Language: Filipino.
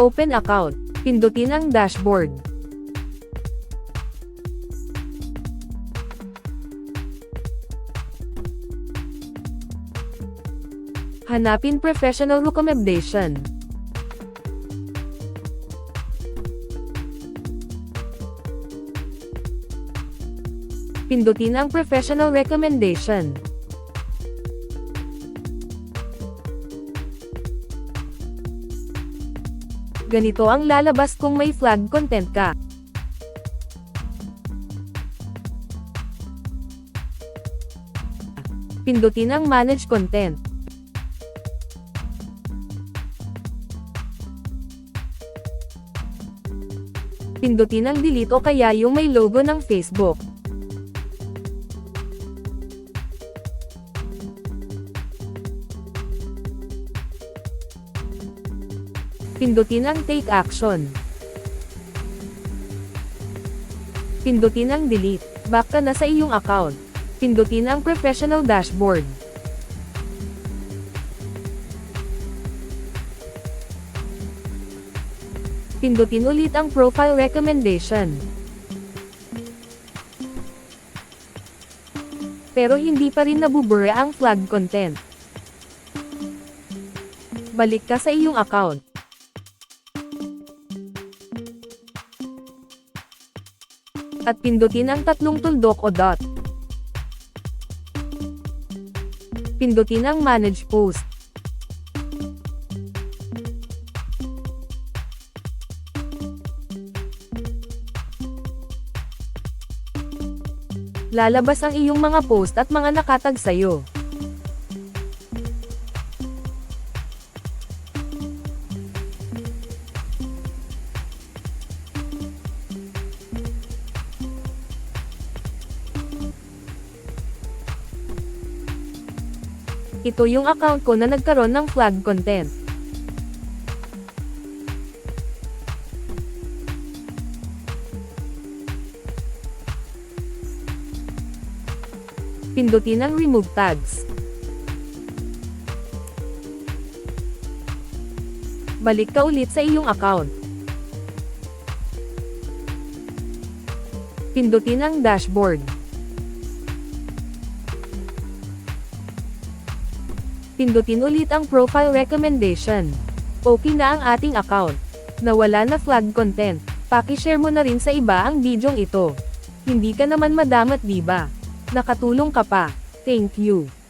Open account. Pindutin ang dashboard. Hanapin professional recommendation. Pindutin ang professional recommendation. Ganito ang lalabas kung may flag content ka. Pindutin ang Manage Content. Pindutin ang Delete o kaya yung may logo ng Facebook. Pindutin ang Take Action. Pindutin ang Delete. Back ka na sa iyong account. Pindutin ang Professional Dashboard. Pindutin ulit ang Profile Recommendation. Pero hindi pa rin nabubura ang flag content. Balik ka sa iyong account. At pindutin ang tatlong tuldok o dot. Pindutin ang Manage Post. Lalabas ang iyong mga post at mga nakatag sa'yo. Ito yung account ko na nagkaroon ng flag content. Pindutin ang Remove Tags. Balik ka ulit sa iyong account. Pindutin ang Dashboard. Pindutin ulit ang Profile Recommendation. Okay na ang ating account. Nawala na flag content. Pakishare mo na rin sa iba ang bidyong ito. Hindi ka naman madamat diba? Nakatulong ka pa. Thank you.